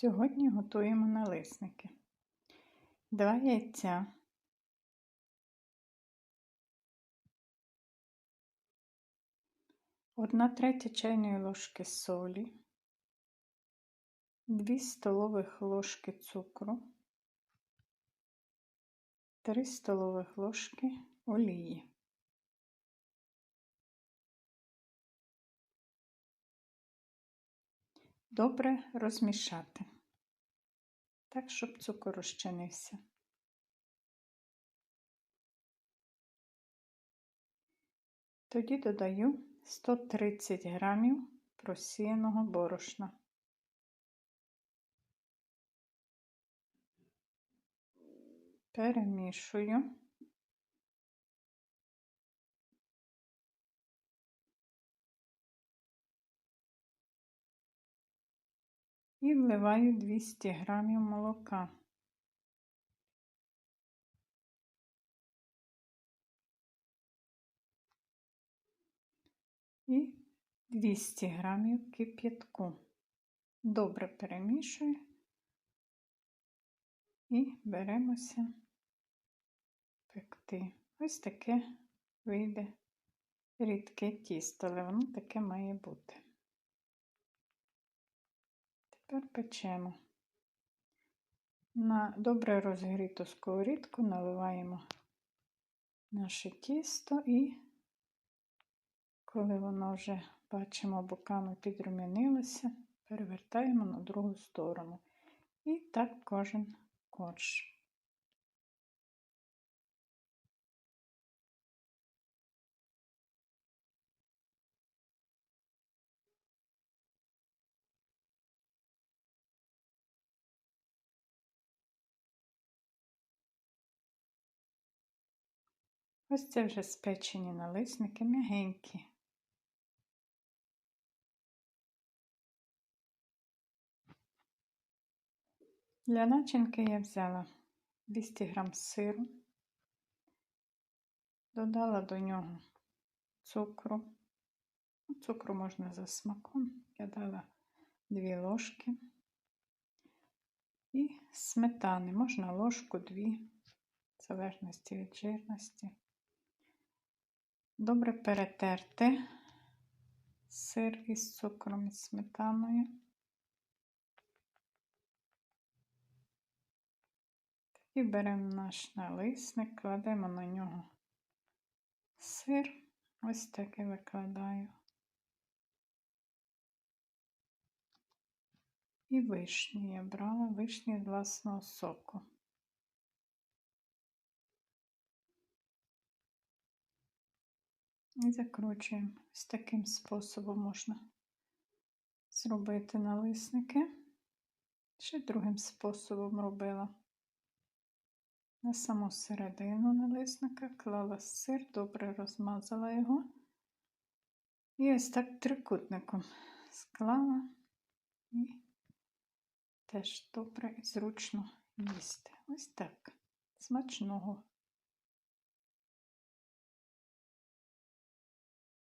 Сьогодні готуємо налисники. Два яйця, одна третя чайної ложки солі, 2 столових ложки цукру, 3 столових ложки олії. Добре розмішати, так, щоб цукор розчинився. Тоді додаю 130 грамів просіяного борошна. Перемішую. І вливаю 200 грамів молока. І 200 грамів кип'ятку. Добре перемішую і беремося пекти. Ось таке вийде рідке тісто, але воно таке має бути. Тепер печемо. На добре розгріту сковорідку наливаємо наше тісто і, коли воно вже, бачимо, боками підрумянилося, перевертаємо на другу сторону. І так кожен корж. Ось це вже спечені налисники м'ягенькі. Для начинки я взяла 200 г сиру, додала до нього цукру. Ну, цукру можна за смаком, я дала 2 ложки і сметани, можна ложку дві, в залежності від жирності добре перетерти сир із цукром і сметаною. І беремо наш налисник, кладемо на нього сир, ось так і викладаю. І вишні я брала вишні з власного соку. І закручуємо. Ось таким способом можна зробити налисники. Ще другим способом робила. На саму середину налисника клала сир, добре розмазала його. І ось так трикутником склала і теж добре і зручно їсти. Ось так. Смачного.